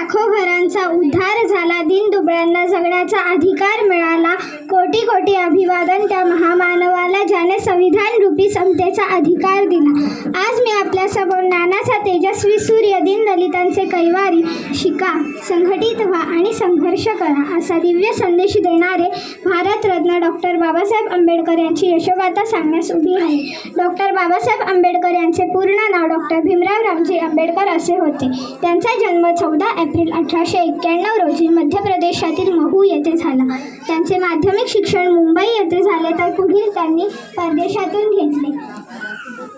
लाखो घरांचा उद्धार झाला. दिनदुबळ्यांना जगण्याचा अधिकार मिळाला. कोटी कोटी अभिवादन त्या महामानवाला ज्याने संविधान रूपी समतेचा अधिकार दिला. आज मी आपल्यासमोर ज्ञानाचा तेजस्वी सूर्य दिन दलितांचे कैवारी शिका संघटित व्हा आणि संघर्ष करा असा दिव्य संदेश देणारे भारतरत्न डॉक्टर बाबासाहेब आंबेडकर यांची यशोगाथा सांगण्यास उभी आहे. डॉक्टर बाबासाहेब आंबेडकर यांचे पूर्ण नाव डॉक्टर भीमराव रामजी आंबेडकर असे होते. त्यांचा जन्म चौदा एप्रिल अठराशे एक्क्याण्णव रोजी मध्य प्रदेशातील महू येथे झाला. त्यांचे माध्यमिक शिक्षण मुंबई येथे झाले तर पुढील त्यांनी परदेशातून घेतले.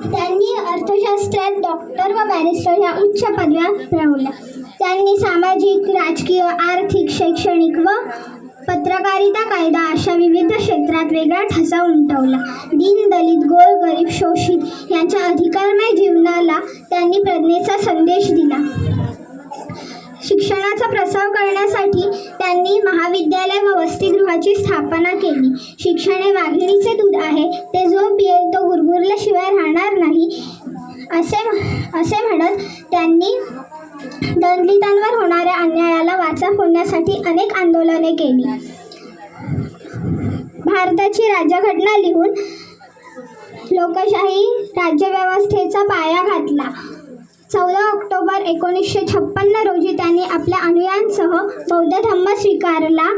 त्यांनी अर्थशास्त्रात डॉक्टर व बॅरिस्टर या उच्च पदव्या मिळवल्या. त्यांनी सामाजिक राजकीय आर्थिक शैक्षणिक व पत्रकारिता कायदा अशा विविध क्षेत्रात वेगळा ठसा उमटवला. दीन दलित गोर गरीब शोषित यांच्या अधिकारमय जीवनाला त्यांनी प्रज्ञेचा संदेश दिला. शिक्षणाचा प्रसार करण्यासाठी त्यांनी महाविद्यालय व वसतिगृहाची स्थापना केली. शिक्षण हे वाघिणीचे दूध आहे. असे असे म्हणत त्यांनी दलितांवर होणाऱ्या अन्यायाला वाचा फोडण्यासाठी अनेक आंदोलने केली. भारताची राज्यघटना लिहून लोकशाही राज्यव्यवस्थेचा पाया घातला. चौदा ऑक्टोबर एकोणीसशे छप्पन्न रोजी त्यांनी आपल्या अनुयांसह बौद्ध धम्म स्वीकारला.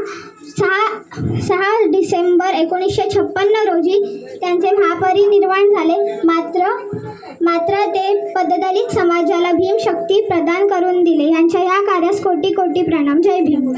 सहा सहा डिसेंबर एकोणीसशे छप्पन्न रोजी त्यांचे महापरिनिर्वाण झाले. मात्र मात्र ते पददलित समाजाला भीम शक्ती प्रदान करून दिले. यांच्या या कार्यास कोटी कोटी प्रणाम. जय भीम.